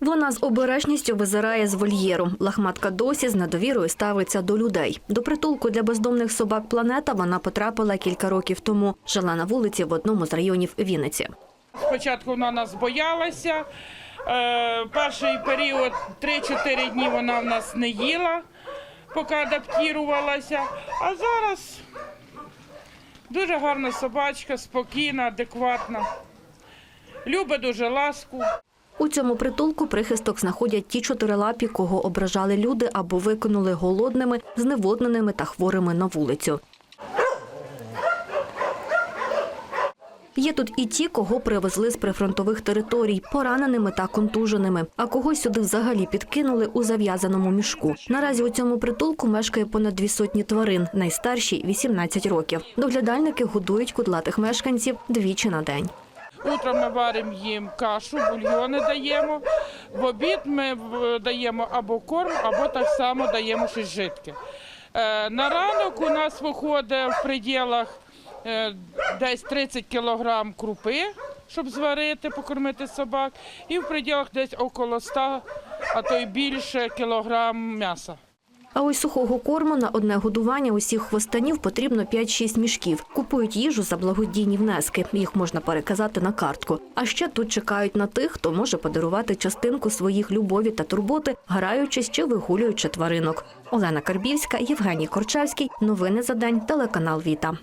Вона з обережністю визирає з вольєру. Лахматка досі з недовірою ставиться до людей. До притулку для бездомних собак планета вона потрапила кілька років тому. Жила на вулиці в одному з районів Вінниці. Спочатку вона нас боялася. Е, перший період 3-4 дні вона в нас не їла, поки адаптувалася. А зараз дуже гарна собачка, спокійна, адекватна. Любить дуже ласку. У цьому притулку прихисток знаходять ті чотирилапі, кого ображали люди або викинули голодними, зневодненими та хворими на вулицю. Є тут і ті, кого привезли з прифронтових територій, пораненими та контуженими, а когось сюди взагалі підкинули у зав'язаному мішку. Наразі у цьому притулку мешкає понад дві сотні тварин, найстаршій – 18 років. Доглядальники годують кудлатих мешканців двічі на день. Утром ми варимо їм кашу, бульйони даємо. В обід ми даємо або корм, або так само даємо щось жидке. Е, На ранок у нас виходить в пределах е, десь 30 кілограм крупи, щоб зварити, покормити собак, і в пределах десь около 100, а то й більше кілограм м'яса. А ось сухого корму на одне годування усіх хвостанів потрібно 5-6 мішків. Купують їжу за благодійні внески. Їх можна переказати на картку. А ще тут чекають на тих, хто може подарувати частинку своїх любові та турботи, граючись чи вигулюючи тваринок. Олена Карбівська, Євгеній Корчевський. Новини за день. Телеканал Віта.